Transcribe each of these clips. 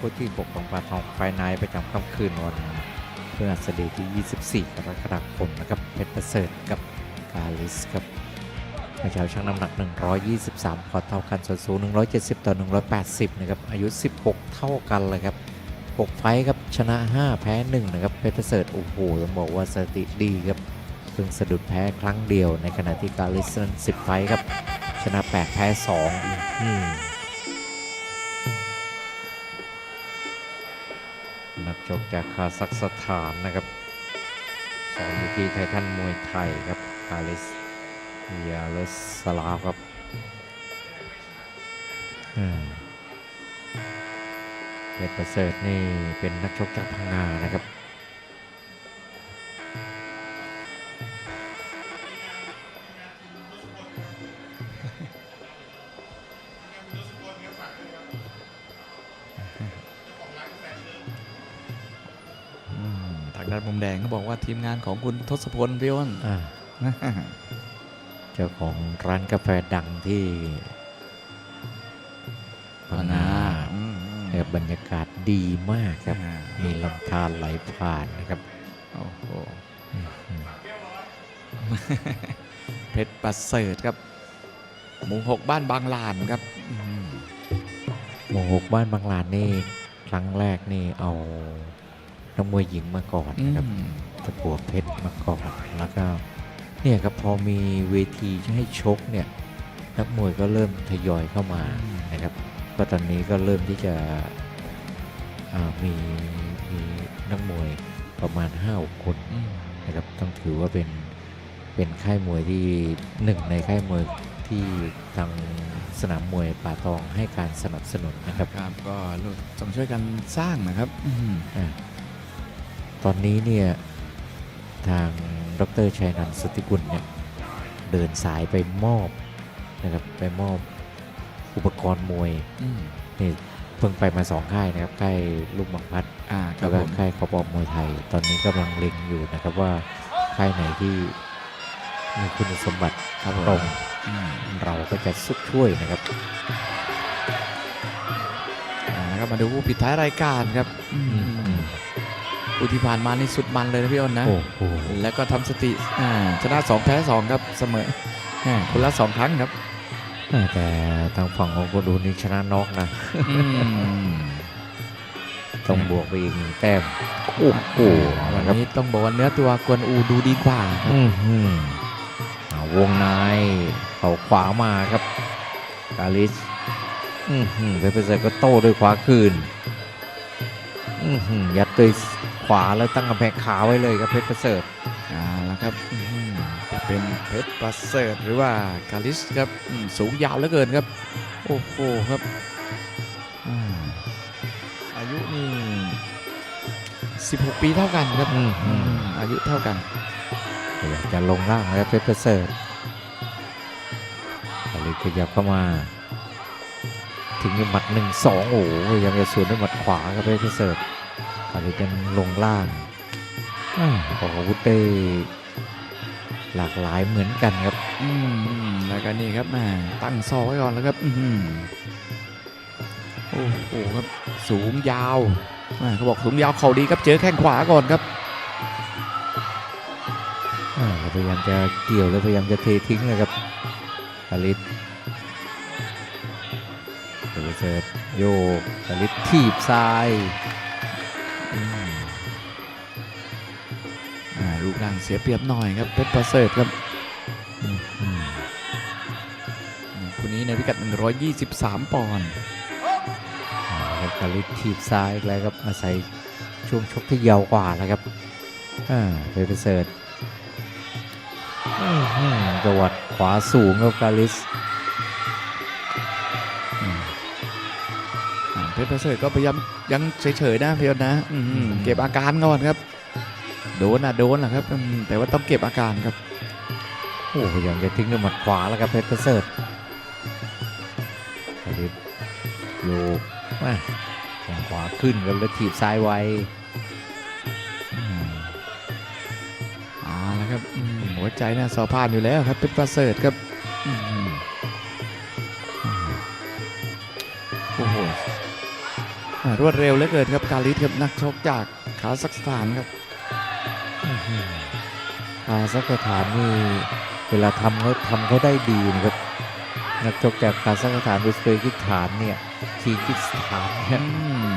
คู่ที่6ของปาทองไฟนายประจำค่ำคืนวันเพื่อสดีที่ 24 กรกฎาคมนะครับเพชรประเสริฐกับกาลิสครับเมื่อเช้าชั่งน้ำหนัก 123พอเท่ากันส่วนสูง 170 ต่อ 180 นะครับ อายุ 16 เท่ากันเลยครับ 6 ไฟท์ครับ ชนะ 5 แพ้ 1 นะครับ เพชรประเสริฐ โอ้โห ต้องบอกว่าสติดีครับ เพิ่งสะดุดแพ้ครั้งเดียว ในขณะที่กาลิสนั้น10 ไฟท์ครับ ชนะ 8 แพ้ 2 อืม ชกจากคาซัคสถานนะครับสองอยู่ที่ไททันมวยไทยครับกาลิสยาเลสสลาฟครับอืมเพชรประเสริฐนี่เป็นนักชกจากพังงานะครับ มทางด้านมุมแดงเขาบอกว่าทีมงานของคุณทศพลพี่อ้นอ่าเจ้าของร้านกาแฟดังที่พังงาอืมอืมเนี่ยบรรยากาศดีมากครับอ่ามีลำธารไหลผ่านนะครับโอ้โหอืมเพชรประเสริฐครับ หมู่หกบ้านบางลานครับอืมหมู่หกบ้านบางลานนี่ ครั้งแรกนี่เอา นักมวยหญิงมาก่อนนะครับอืมตะกัวเพชรมาก่อนแล้วก็เนี่ยครับพอมีเวทีให้ชกเนี่ยนักมวยก็เริ่มทยอยเข้ามานะครับก็ตอนนี้ก็เริ่มที่จะอ่ามีมีนักมวยประมาณ5คนอืมนะครับต้องถือว่าเป็นเป็นค่ายมวยที่หนึ่งในค่ายมวยที่ทางสนามมวยป่าตองให้การสนับสนุนนะครับครับก็ต้องช่วยกันสร้างนะครับอืมอ่า ตอนนี้เนี่ย ทางดรชัยนันท์สุทธิกุลเนี่ยเดินสายไปมอบนะครับไปมอบอุปกรณ์มวยอืมนี่เพิ่งไปมาสองค่ายนะครับค่ายลูกบังพัดอ่าครัแล้บวก็ผมค่ายเขาบอกมวยไทย ตอนนี้กำลังเล็งอยู่นะครับว่าค่ายไหนที่มีคุณสมบัติครับตรงอืมเราก็จะสุดช่วยนะครับอ่าแล้วก็มาดูผู้ปิดท้ายรายการครับ อืมผู้ที่ผ่านมานี่สุดมันเลยนะพี่อ้นนะ โอ้โหแล้วก็ทำสติอ่าชนะ2แพ้2ครับเสมออ่าคนละ2ครั้งครับแต่ทางฝั่งของโกดูนี่ชนะน็อกนะ อืมต้องบวกไปอีกหนึ่งแต้ม โอ้โหวันะนครับนี้ต้องบอกว่าเนื้อตัวกวนอูดูดีกว่าครับอื้อหืออ่าวงในเขาขวามาครับ กาลิสอือหือเพชรประเสริฐก็โต้ด้วยขวาคืน อือหือยัดด้วยข วาแล้วตั้งกำแพงขาไว้เลยครับเพชรประเสริฐอ่าแล้วครับเป็นเพชรประเสริฐหรือว่ากาลิสครับสูงยาวเหลือเกินครับ โอ้โหครับอายุนี่16 ปีเท่ากันครับออายุเท่ากันพยายามจะลงล่างแล้วเพชรประเสริฐกาลิสขยับเข้ามาถึงหมัดหนึ่งสองโอ้ยยามจะสวนด้วยหมัดขวาครับเพชรประเสริฐ กาลิสจะลงล่างอ่าออกอาวุธได้หลากหลายเหมือนกันครับอืมอืมแล้วก็นี่ครับแม่ตั้งซอกไว้ก่อนแล้วครับ อื้อหือโอ้โหครับ สูงยาวแม่เขาบอกสูงยาวเข่าดีครับ เจอแข้งขวาก่อนครับอ่าพยายามจะเกี่ยวแล้วพยายามจะเททิ้งเลยครับกาลิสเปิดเสิร์ฟโยกกาลิสทีบซ้าย อ่ารูปร่างเสียเปรียบหน่อยครับเพชรประเสริฐครับคนนี้ในพิกัด 123 ปอนด์แล้วกาลิสทีบซ้ายแล้วครับอาศัยช่วงชกที่ยาวกว่าแล้วครับเพชรประเสริฐจังหวัดขวาสูงครับกาลิสเพชรประเสริฐก็พยายามยังเฉยๆนะพี่ยศนะเก็บอาการก่อนครับ โดนอะโดนแหละครับ แต่ว่าต้องเก็บอาการครับ โอ้พยายามจะทิ้งด้วยหมัดขวาแล้วครับเพชรประเสริฐกาลิสโยกมาแข้งขวาขึ้นครับแล้วถีบซ้ายไว้อืมเอาละครับหัวใจน่าสอบผ่านอยู่แล้วครับเพชรประเสริฐครับโอ้โหรวดเร็วเหลือเกินครับกาลิสครับนักชกจากคาซัคสถานครับ คาซัคสถานนี่เวลาทำเขาทำเขาได้ดีนะครับนักชกจากคาซัคสถานอุซเบกิสถานเนี่ยคีร์กิสถานเนี่ยอืม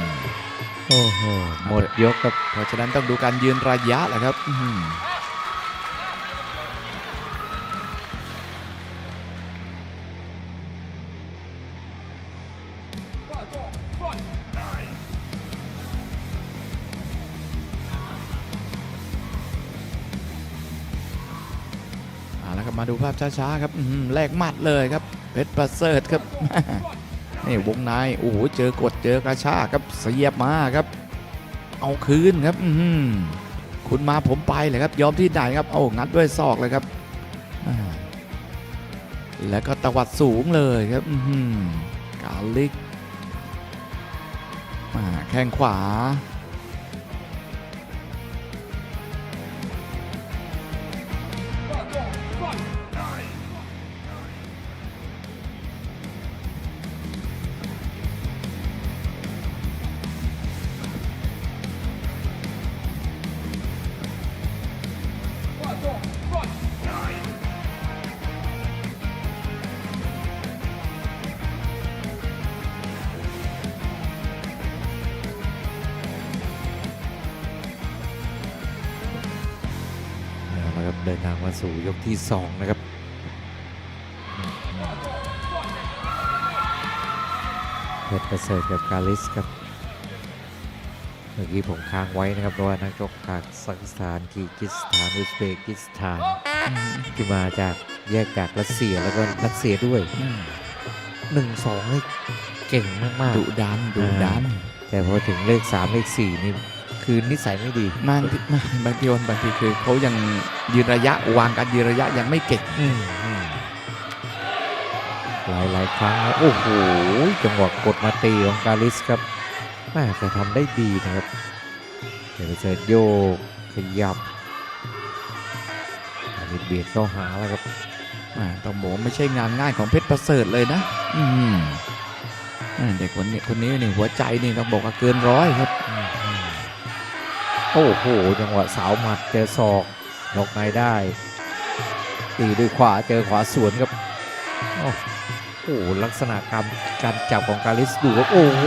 โอ้โหหมดยกครับเพราะฉะนั้นต้องดูการยืนระยะแหละครับ มาดูภาพช้าๆครับแลกหมัดเลยครับเพชรประเสริฐครับนี่วงในโอ้โหเจอกดเจอกระชากครับเสียบมาครับ เอาคืนครับคุณมาผมไปเลยครับยอมที่ไหนครับเอางัดด้วยศอกเลยครับแล้วก็ตวัดสูงเลยครับกาลิกอ่าแข้งขวา ดินทางมาสู่ยกที่ 2 นะครับเพชรประเสริฐกับกาลิสครับ เมื่อกี้ผมค้างไว้นะครับเพราะว่านักชกจากซักสถานคีร์กิสถานอุซเบกิสถานที่มาจากแยกจากรัสเซียแล้วก็รัสเซียด้วย1 2นี่เก่งมากดุดันดุดันๆแต่พอถึงเลข3เลข4นี่ คือนิสัยไม่ดีบางทีบางทีบางทีคือเขายังยืนระยะวางการยืนระยะยังไม่เก่งอืมอืมหลายหลายครั้งนะโอ้โหจังหวะกดมาตีของกาลิสครับแม่แต่ทำได้ดีนะครับเดี๋ยวเสิร์ชโยกขยับอันนี้เบียดเข้าหาแล้วครับอ่าต้องบอกว่าไม่ใช่งานง่ายของเพชรประเสริฐเลยนะ อืมอ่าเด็กคนนี้คนนี้นี่หัวใจนี่ต้องบอกว่าเกินร้อยครับอืมอืม โอ้โหจังหวะสาวหมัดเจอศอกนกในได้ตีด้วยขวาเจอขวาสวนครับโอ้โหลักษณะการการจับของกาลิสดูครับโอ้โห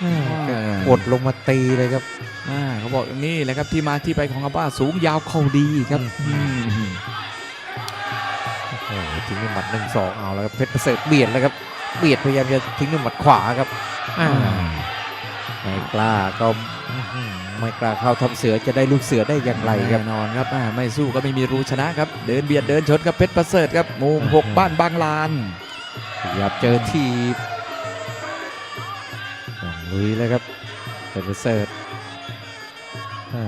แม่แกกดลงมาตีเลยครับอ่าเขาบอกนี่แหละครับที่มาที่ไปของคำว่าสูงยาวเข่าดีครับอืมอืมโอ้โหทิ้งด้วยหมัดหนึ่งสองเอาแล้วครับเพชรประเสริฐเบียดแล้วครับเบียดพยายามจะทิ้งด้วยหมัดขวาครับอ่า ไม่กล้าก็อื้อหือไม่กล้าเข้าทำเสือจะได้ลูกเสือได้อย่างไรครับแน่นอนครับอ่าไม่สู้ก็ไม่มีรู้ชนะครับ เดินเบียดเดินชนกับเพชรประเสริฐครับหมู่หกอืมบ้านบางลานขยับเจอทีบต้องลุยเลยครับเพชรประเสริฐอ่า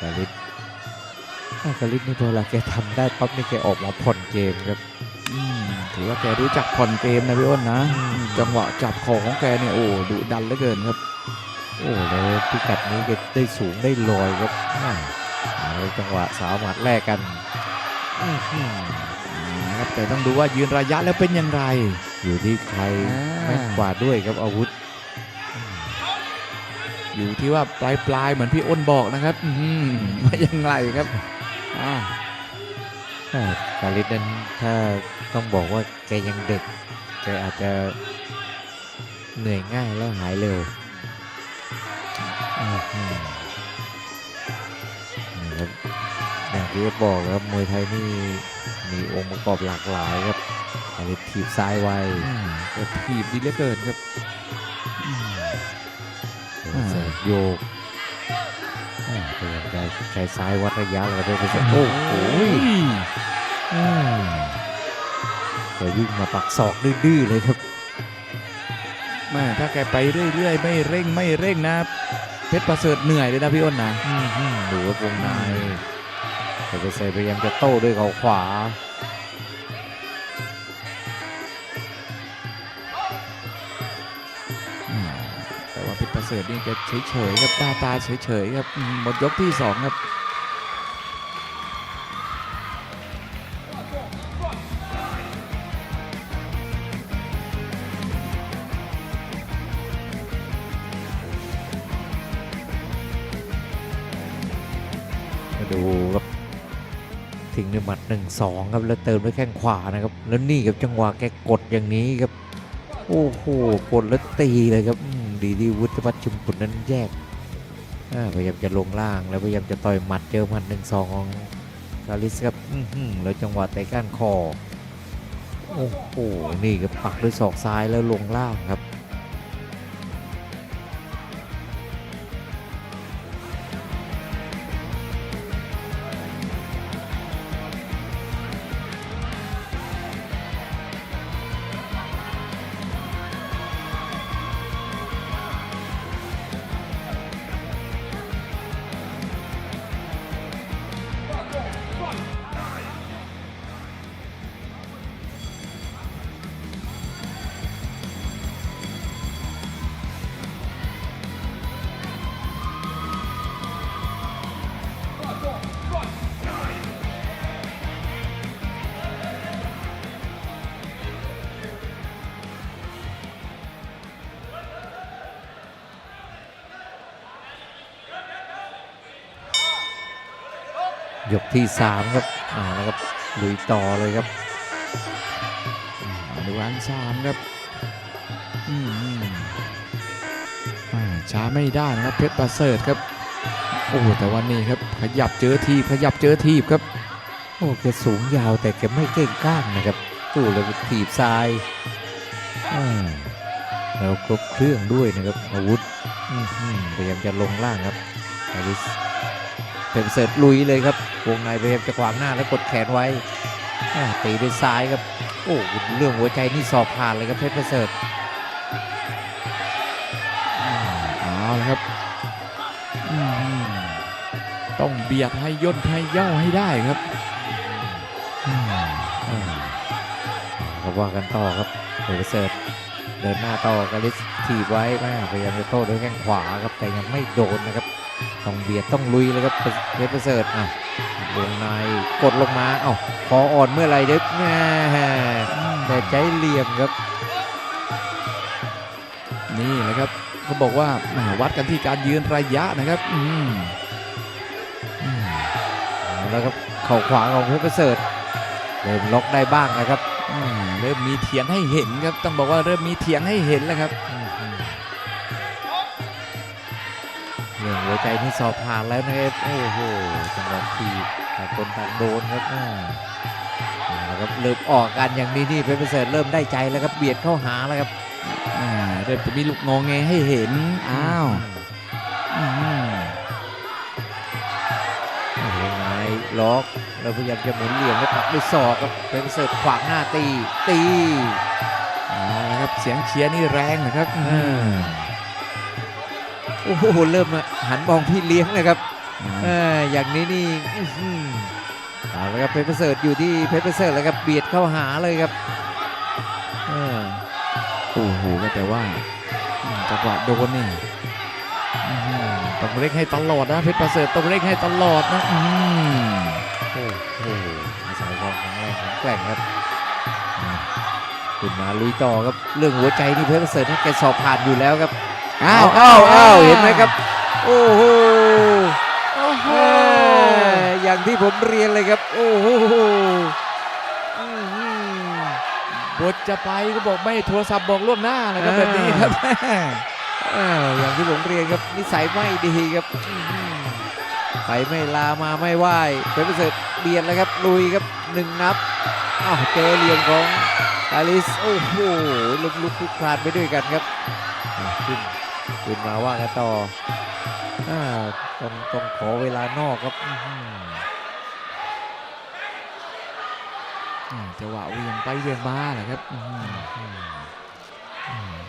กาลิสอ่ากาลิสนี่พอเวลาแกทำได้ปั๊บนี่แกออกมาผ่อนเกมครับอืมถือว่าแกรู้จักผ่อนเกมนะพี่อ้นนะอืมจังหวะจับคอของแกเนี่ยโอ้ดุดันเหลือเกินครับ โอ้แล้วพิกัดนี้แกได้สูงได้ลอยครับอ่าเอาจังหวะสาวหมัดแรกกันอื้อหือนะครับแต่ต้องดูว่ายืนระยะแล้วเป็นอย่างไร อยู่ที่ใครอ่าแม่นกว่าด้วยครับอาวุธ อยู่ที่ว่าปลายปลายๆเหมือนพี่อ้นบอกนะครับอื้อหือว่ายังไงครับอ่าอ่ากาลิสนั้นถ้าต้องบอกว่าแกยังเด็กแกอาจจะเหนื่อยง่ายแล้วหายเร็ว อื้อหือนี่ครับอย่างที่บอกครับมวยไทยนี่มีองค์ประกอบหลากหลายครับกาลิสถีบซ้ายไวอืมแต่ถีบดีเหลือเกินครับอ่าเสิร์ฟโยกอ่าพยายามจะใช้ซ้ายวัดระยะแล้วก็ไปเสิร์ฟโอ้โหอืมแกวิ่งมาปักศอกดื้อๆเลยครับแม่ถ้าแกไปเรื่อยๆ ไม่เร่งไม่เร่งนะ เพชรประเสริฐเหนื่อยเลยนะพี่อ้นนะอืมอืมดูว่าวงในแต่ไปเสิร์ฟพยายามจะโต้ด้วยเขาขวาอืมแต่ว่าเพชรประเสริฐนี่แกเฉยๆครับตาตาเฉยๆครับอืมหมดยกที่สองครับ ดูครับทิ้งด้วยหมัดหนึ่งสองครับแล้วเติมด้วยแข้งขวานะครับ แล้วนี่ครับจังหวะแกกดอย่างนี้ครับ โอ้โหกดแล้วตีเลยครับดีที่วุฒิวัฒน์ชุมพลนั้นแยกพยายามจะลงล่างแล้วพยายามจะต่อยหมัดเจอหมัดหนึ่งสองของกาลิสครับอื้อหือแล้วจังหวะเตะก้านคอโอ้โหนี่ครับปักด้วยศอกซ้ายแล้วลงล่างครับ ยกที่3ครับอ่าแล้วครับลุยต่อเลยครับมาดูอันสามครับอืมอ่าช้าไม่ได้นะครับเพชรประเสริฐครับโอ้แต่วันนี้ครับขยับเจอทีบขยับเจอทีบครับโอ้แกสูงยาวแต่แกไม่เก่งก้านนะครับตู้แล้วก็ถีบซ้ายอ่าแล้วครบเครื่องด้วยนะครับอาวุธอื้อหือพยายามจะลงล่างครับอาริส เป็นเสิร์ตลุยเลยครับ วงในพยายามจะขวางหน้าแล้วกดแขนไว้อ่าตีด้วยซ้ายครับ โอ้เรื่องหัวใจนี่สอบผ่านเลยครับเพชรประเสริฐเอาละครับอืมต้องเบียดให้ย่นให้เย่าให้ได้ครับอืมอ่าครับว่ากันต่อครับเพชรประเสริฐเดินหน้าต่อกาลิสถีบไว้แม่พยายามจะโต้ด้วยแข้งขวาครับแต่ยังไม่โดนนะครับ ต้องเบียดต้องลุยเลยครับเพชรประเสริฐอะวงในกดลงมาเอ้าคออ่อนเมื่อไรเด็กแม่แต่ใจเหลี่ยมครับ นี่แหละครับเขาบอกว่าแหมวัดกันที่การยืนระยะนะครับอืมแล้วครับเข่าขวาของเพชรประเสริฐเริ่มล็อกได้บ้างนะครับเริ่มมีเถียงให้เห็นครับต้องบอกว่าเริ่มมีเถียงให้เห็นแล้วครับ เรื่องหัวใจนี่สอบผ่านแล้วนะครับโอ้โหจังหวะทีบแต่คนต่างโดนครับอ่าเอาละครับเริ่มออกกันอย่างนี้นี่เพชรประเสริฐเริ่มได้ใจแล้วครับเบียดเข้าหาแล้วครับอ่าเริ่มจะมีลูกงอแงให้เห็นอ้าวอืมวงในล็อกแล้วพยายามจะหมุนเหลี่ยมแล้วปักด้วยศอกครับเพชรประเสริฐขวางหน้าตีตีเอาละครับเสียงเชียร์นี่แรงนะครับอืม โอ้โหเริ่มหันมองพี่เลี้ยงเลยครับอย่างนี้นี่เอาละครับเพชรประเสริฐอยู่ที่เพชรประเสริฐแล้วครับเบียดเข้าหาเลยครับโอ้โหแต่ว่าจังหวะโดนนี่ต้องเร่งให้ตลอดนะเพชรประเสริฐต้องเร่งให้ตลอดนะโอ้โหอาศัยความแข็งแรงแข็งแกร่งครับขึ้นมาลุยต่อครับเรื่องหัวใจนี่เพชรประเสริฐนี่แกสอบผ่านอยู่แล้วครับ อ้าอ้าววอ้าอ้าววอ้าอ้าววเห็นไหมครับ โอ้โหโอ้โหเอออย่างที่ผมเรียนเลยครับ โอ้โหอื้อหือบทจะไปก็บอกไม่โทรศัพท์บอกล่วงหน้านะครับแบบนี้ครับอ้าวอย่างที่ผมเรียนครับนิสัยไม่ดีครับอื้อหือไปไม่ลามาไม่ไหวเพชรประเสริฐเบียดแล้วครับลุยครับหนึ่งนับอ้าวเจอเหลี่ยมของอลิสโอ้โหลุกลุกคลุกคลานไปด้วยกันครับอะขึ้น ขึ้นมาว่ากันต่ออต้องต้องขอเวลานอกครับจังหวะเวียงไปเวียงมาแหละครับอื้อหืออืมอืม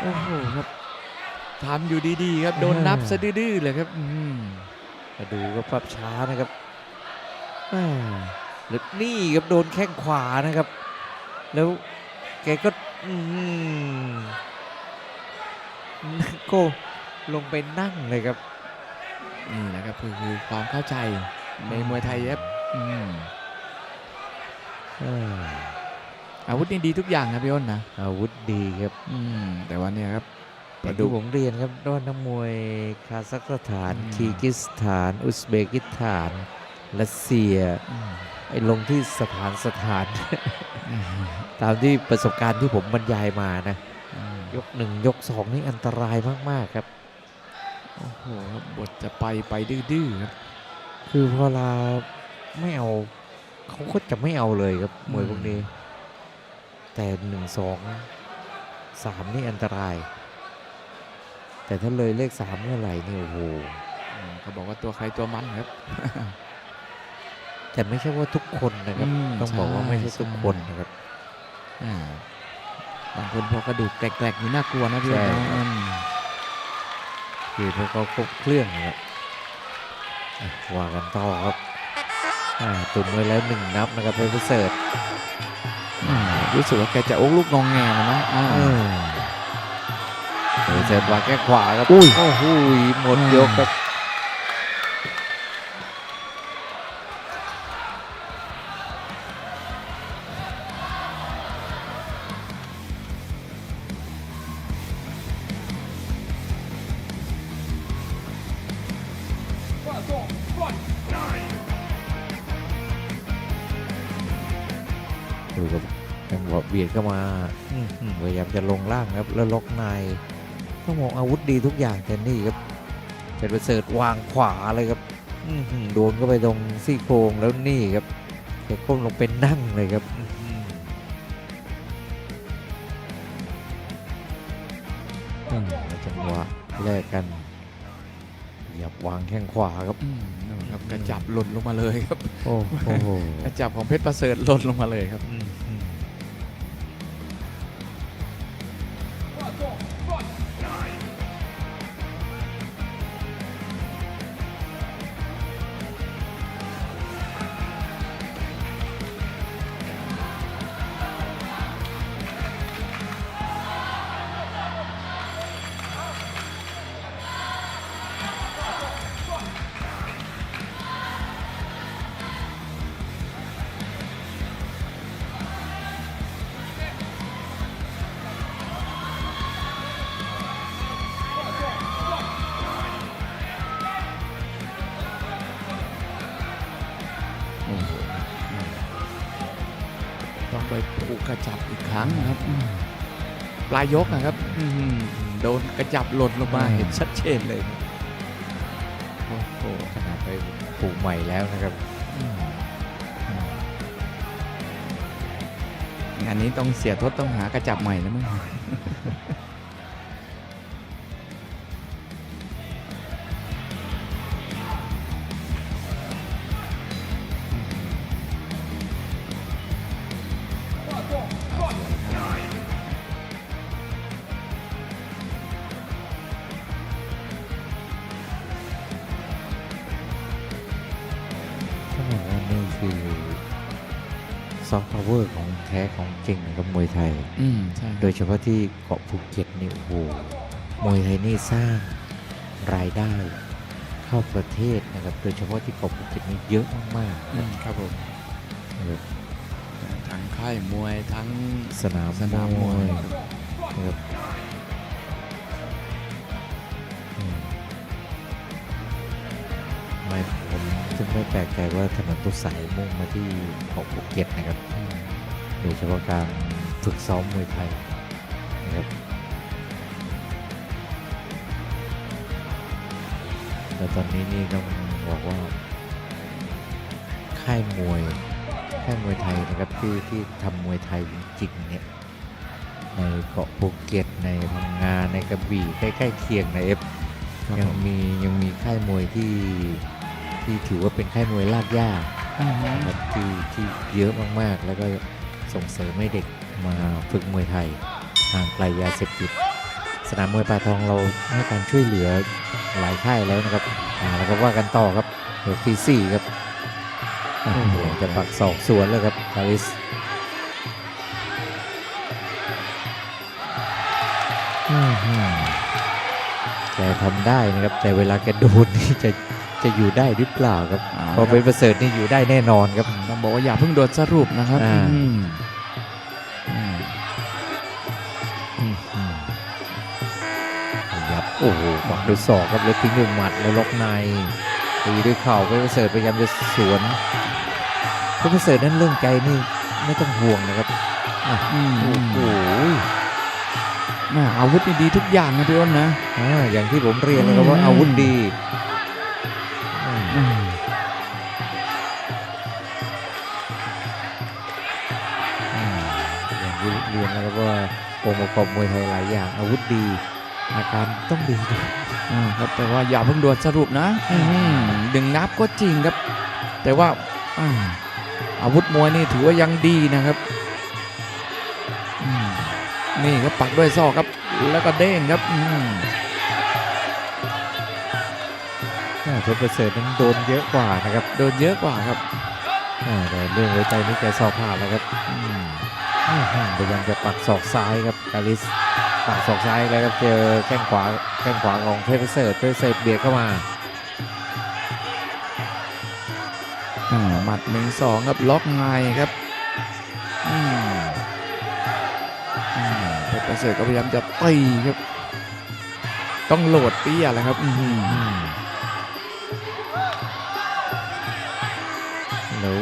โอ้โหครับทำอยู่ดีๆครับโดนนับซะดื้อๆเลยครับมาดูก็ภาพช้านะครับอ่าแล้วนี่ครับโดนแข้งขวานะครับ แล้วแกก็อื้อหือก็ลงไปนั่งเลยครับ นี่แหละครับคือคือความเข้าใจในมวยไทยครับอืมเอออาวุธนี่ดีทุกอย่างนะพี่อ้นนะ อาวุธดีครับอืมแต่ว่าเนี่ยครับแต่ดูผมเรียนครับว่านักมวยคาซัคสถานอืมคีร์กิสถาน อุซเบกิสถานรัสเซียอืมไอ้ ลงที่สถานสถานอืมตามที่ประสบการณ์ที่ผมบรรยายมานะอืมยกหนึ่งยกสองนี่อันตรายมาก ๆ ครับ โอ้โหครับบทจะไปไปดื้อๆครับ คือพอเราไม่เอาเขาก็จะไม่เอาเลยครับมวยพวกนี้ แต่หนึ่งสองสามนี่อันตราย แต่ถ้าเลยเลขสามเมื่อไหร่นี่โอ้โหอืมเขาบอกว่าตัวใครตัวมันครับ แต่ไม่ใช่ว่าทุกคนนะครับ อืมต้องบอกว่าใช่ไม่ใช่ทุกใช่คนนะครับ อ่าบางคนพอกระดูกแกลกๆนี่น่ากลัวนะพี่ใช่นะอืมคือพวกเขาครบเครื่องนะครับอะว่ากันต่อครับอ่าตุนไว้แล้วหนึ่งนับนะครับเพชรประเสริฐอ่ารู้สึกว่าแกจะโอ้ลูกงองแงนะนะอ่าเออเพชรประเสริฐวางแก้ขวาครับอุ้ย โอ้โหหมดอืมยกครับ ดูครับจังหวะเบียดเข้ามาอื้อหือพยายามจะลงล่างครับแล้วล็อกในต้องบอกอาวุธดีทุกอย่างแต่นี่ครับเพชรประเสริฐวางขวาเลยครับอื้อหือโดนเข้าไปตรงซี่โครงแล้วนี่ครับแกก้มลงเป็นนั่งเลยครับอื้อหืออืมแล้วจังหวะแลกกันเหยับวางแข้งขวาครับอืมนั่น ครับกระจับหล่นลงมาเลยครับโอ้โห กระจับของเพชรประเสริฐหล่นลงมาเลยครับ อืม ระจับอีกครั้งนะครับอืมปลายยกนะครับอืมโดนกระจับหล่นลงมาเห็นชัดเจนเลยครับโอ้โหขนาดไปปลูกใหม่แล้วนะครับอืมงานนี้ต้องเสียทศต้องหากระจับใหม่แล้วมั้ง อฟต์พาวเวอร์ของแท้ของจริงนะครับมวยไทย อืมใช่โดยเฉพาะที่เกาะภูเก็ตนี่โอ้โหมวยไทยนี่สร้างรายได้เข้าประเทศนะครับโดยเฉพาะที่เกาะภูเก็ตนี่เยอะมากๆอืนะมครับผมครับทั้งค่ายมวยทั้งสนามสนามมวยครับครับ ผมจึงไม่แปลกใจว่าถนนทุกสายมุ่งมาที่เกาะภูเก็ตนะครับอืมโดยเฉพาะการฝึกซ้อมมวยไทยนะครับแต่ตอนนี้นี่ต้องบอกว่า ค่ายมวย ค่ายมวยไทยนะครับที่ที่ทำมวยไทยจริงๆเนี่ยในเกาะภูเก็ตในพังงาในกระบี่ใกล้ๆเคียงในเอฟครับยังผมมียังมีค่ายมวยที่ ที่ถือว่าเป็นค่ายมวยลากย่าอืมครับที่ที่เยอะมากๆ แล้วก็ส่งเสริมให้เด็กมาฝึกมวยไทยห่างไกลยาเสพติดสนามมวยปลาทองเราให้การช่วยเหลือหลายค่ายแล้วนะครับอ่าแล้วก็ว่ากันต่อครับยกที่สี่ครับอ่าพยายามจะปักศอกสวนเลยครับคาริสอื้อหือแกทำได้นะครับ แต่เวลาแกโดนนี่จะ จะอยู่ได้หรือเปล่าครับอ่าพอเป็นประเสริฐนี่อยู่ได้แน่นอนครับ ต้องบอกว่าอย่าเพิ่งโดนสรุปนะครับอ่า อืมอืมอืมอืมปักด้วยศอกครับแล้วทิ้งด้วยหมัดแล้วล็อกในตีด้วยเข่าเพชรประเสริฐพยายามจะสวนเพชรประเสริฐนั้นเรื่องใจนี่ไม่ต้องห่วงนะครับอืมโอ้โหแม่อาวุธนี่ดีทุกอย่างนะพี่อ้นนะ อ่าอย่างที่ผมเรียนนะครับว่าอืม อาวุธดี ว่าองค์ประกอบมวยไทยหลายอย่างอาวุธดีอาการต้องดีด้วยอ่าครับแต่ว่าอย่าเพิ่งด่วนสรุปนะอืมดึงนับก็จริงครับ แต่ว่าอ่าอาวุธมวยนี่ถือว่ายังดีนะครับอืมนี่ครับปักด้วยซอกครับ แล้วก็เด้งครับอืมอ่าเพชรประเสริฐนั้นโดนเยอะกว่านะครับ โดนเยอะกว่าครับอ่าแต่เรื่องหัวใจนี่แกสอบผ่านแล้วครับอืมอื้อหือ พยายามจะปักศอกซ้ายครับกาลิสปักศอกซ้ายแล้วครับเจอแข้งขวาแข้งขวาของเพชรประเสริฐเพชรประเสริฐเบียดเข้ามาอ่าหมัดหนึ่งสองครับล็อกในครับอืมอืมเพชรประเสริฐก็พยายามจะตีครับ ต้องโหลดเตี้ยแหละครับอืมอืมแล้ว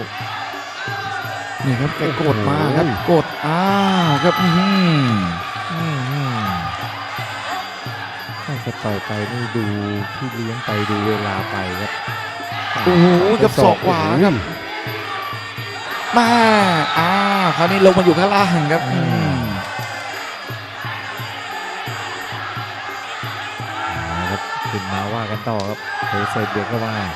นี่ครับแกกดมาครับโอ้โหกดอ้าวครับอืมอืมอืมถ้าจะต่อยไปนี่ดูพี่เลี้ยงไปดูเวลาไปครับโอ้โหกับศอกขวาครับมาอ้าวคราวนี้ลงมาอยู่ข้างล่างครับอืมเอาครับขึ้นมาว่ากันต่อครับเพชรประเสริฐเบียดเข้ามาอ่า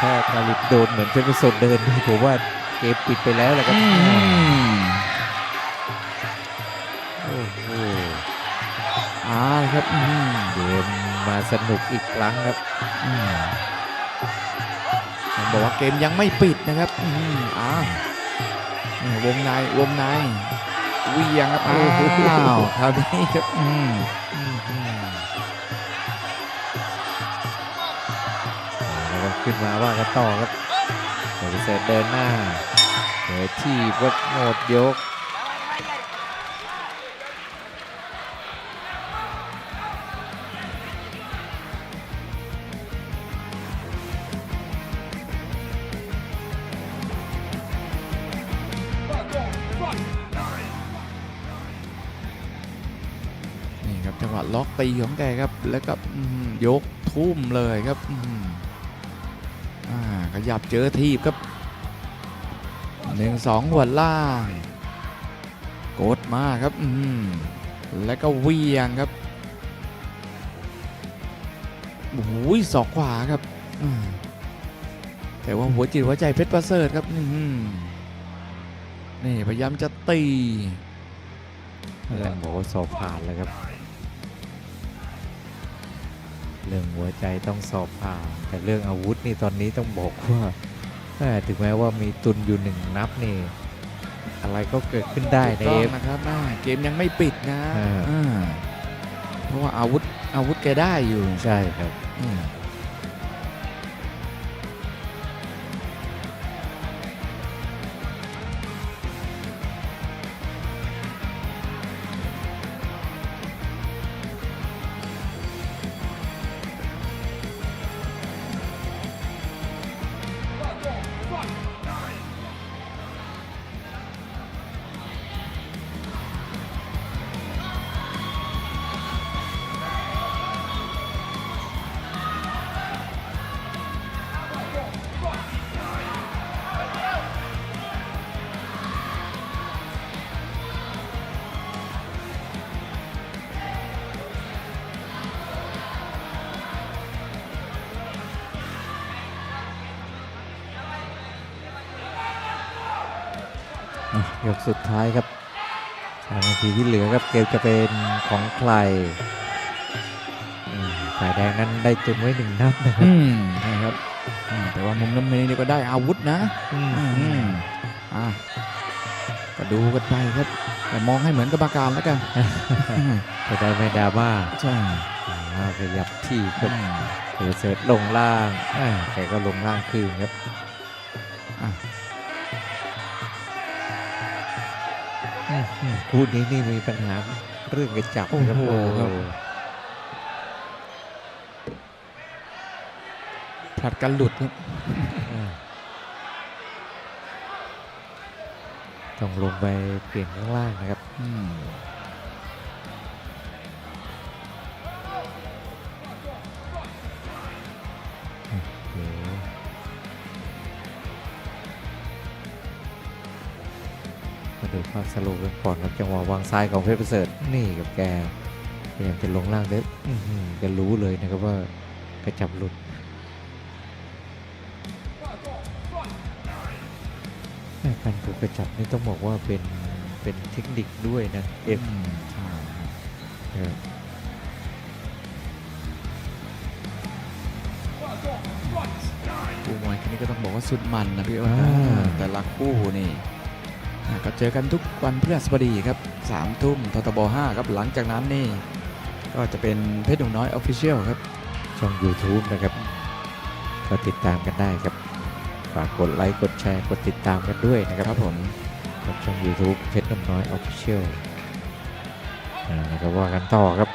ถ้ากาลิดโดนเหมือนเพชรประเสริฐเดินนี่ผมว่าเกมปิดไปแล้วแหละครับอืมโอ้โหอ้าวครับอืมเกมมาสนุกอีกครั้งครับอืมผมบอกว่าเกมยังไม่ปิดนะครับอืมอ้าวนี่วงในวงในเวียงครับอ้าวคราวนี้ครับ ขึ้นมาว่ากันต่อครับเพชรประเสริฐเดินหน้าเดี๋ยวที่วัดหมดยกนี่ครับจังหวะล็อกตีของแกครับ แล้วก็ยกทุ่มเลยครับ ขยับเจอทีบครับหนึ่งสองหัวล่างกดมาครับอืมแล้วก็เวียงครับโอ้โหศอกขวาครับแต่ว่าหัวจิตหัวใจเพชรประเสริฐครับนี่พยายามจะตีต้องบอกว่าสอบผ่านแล้วครับ เรื่องหัวใจต้องสอบผ่าน แต่เรื่องอาวุธนี่ตอนนี้ต้องบอกว่าแม่ถึงแม้ว่ามีตุนอยู่หนึ่งนับนี่อะไรก็เกิดขึ้นได้ในถูกเอต้องฟนะครับอ่าเกมยังไม่ปิดนะอ่าอ่าเพราะว่าอาวุธอาวุธแกได้อยู่ใช่ครับ ยกสุดท้ายครับสามนาทีที่เหลือครับเกมจะเป็นของใครอืมฝ่ายแดงนั้นได้ตุนไว้หนึ่งนับนะครับอืมนะครับอืมแต่ว่ามุมน้ำเงินนี่ก็ได้อาวุธนะอืมอืมอะก็ดูกันไปครับ แต่มองให้เหมือนกรรมการแล้วกันอืมจะได้ไม่ดราม่าใช่อ่าขยับที่คอืรับมเสือเสิร์ชลงล่างอ่าแกก็ลงล่างคืนครับ คู่นี้นี่มีปัญหาเรื่องกระจับโอ้นะโหครับผลัดกันหลุดครับอ่าต้องลงไปเปลี่ยนข้างล่างนะครับ มาดูภาพสรุปกันก่อนครับจังหวะวางซ้ายของเพชรประเสริฐนี่กับแกพยายามจะลงล่างได้อื้อหือแกรู้เลยนะครับว่ากระจับหลุดแม่การถูกกระจับนี่ต้องบอกว่าเป็นเป็นเทคนิคด้วยนะเอฟอืมใช่ครับครับคู่มวยคนนี้ก็ต้องบอกว่าสุดมันนะพี่อ้นนะแต่ละคู่นี่อ่า ก็เจอกันทุกวันพฤหัสบดีครับสามทุ่มททบ5ครับหลังจากนั้นนี่ก็จะเป็นเพชรหนุ่มน้อยออฟฟิเชียลครับ ช่อง YouTube นะครับ ก็ติดตามกันได้ครับ ฝากกดไลค์ กดแชร์ กดติดตามกันด้วยนะครับครับผมกับช่อง YouTube เพชรน้ำน้อย Official อ่าแล้วก็ว่ากันต่อครับ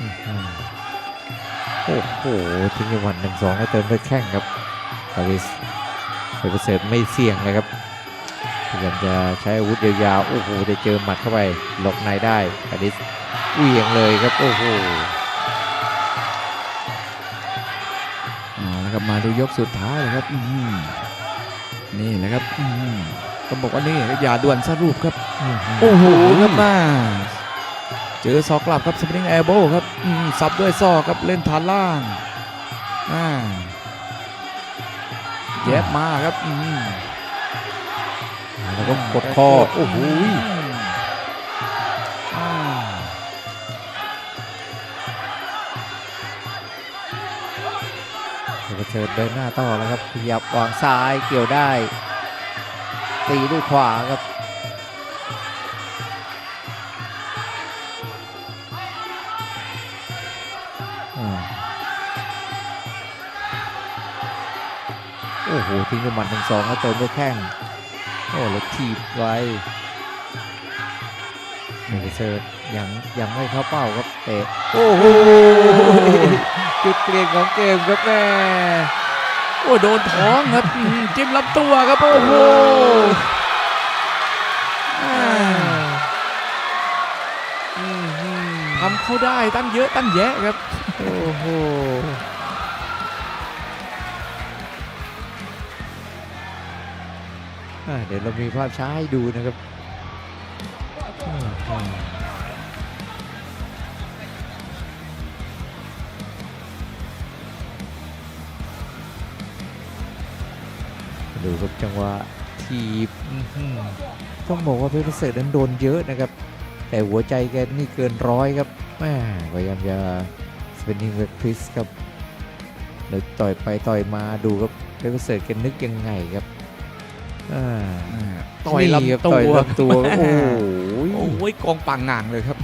อื้อหือโอ้โหทิ้งจังหวัดหนึ่งสองก็เติมด้วยแข้งครับคาริส เปเปอร์เซร์ไม่เสี่ยงเลยครับพยายามจะใช้อาวุธยาวๆ โอ้โหได้เจอหมัดเข้าไปหลบในได้คาริสเหวี่ยงเลยครับ โอ้โหเอาละครับมาดูยกสุดท้ายเลยครับอื้อหือนี่แหละครับอื้อหือก็บอกว่านี่อย่าด่วนสรุปครับ โอ้โหครับมาเจอศอกกลับครับสปริงแอร์โบครับอืมสับด้วยศอกครับเล่นฐานล่างอ่า แยบมาครับอืมแล้วก็กดคอโอ้โหอ่าเดี๋ยวเชิญเดินหน้าต่อแล้วครับขยับวางซ้ายเกี่ยวได้ ตีด้วยขวาครับอ่า โอ้โหทิ้งกับหมัดหนึ่งสองแล้วเติมด้วยแข้งโอ้แล้วทีบไว้เดี๋ยวเชิญยังยังไม่เข้าเป้าครับเตะโอ้โหจุดเปลี่ยนของเกมครับแม่โอ้โดนท้องครับอืมจิ้มลำตัวครับโอ้โหอ่าทำเขาได้ตั้งเยอะตั้งแยะครับ โอ้โห เดี๋ยวเรามีภาพช้าให้ดูนะครับอ่าอ่าดูครับจังหวะทีบอื้อหือต้องบอกว่าเพชรประเสริฐนั้นโดนเยอะนะครับ แต่หัวใจแกนี่เกินร้อยครับแม่พยายามจะสเปนนิงเวกพิสครับเดี๋ยวต่อยไปต่อยมาดูครับเพชรประเสริฐแกนึกยังไงครับอ่า ต่อยนี่ครับลำตัต่อยวลำตัวครับโอ้โหโอ้ยกองปังงางเลยครับ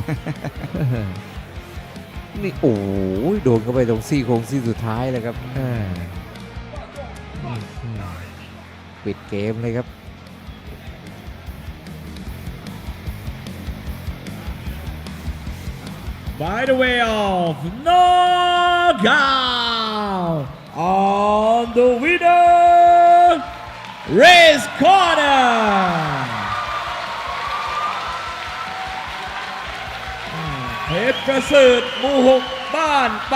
นี่โอ้ยโดนเข้าไปตรงซี่โครงซี่สุดท้ายเลยครับอ่าอืมอืมปิดเกมเลยครับ by the way of knockout on the winner race corner เพชรป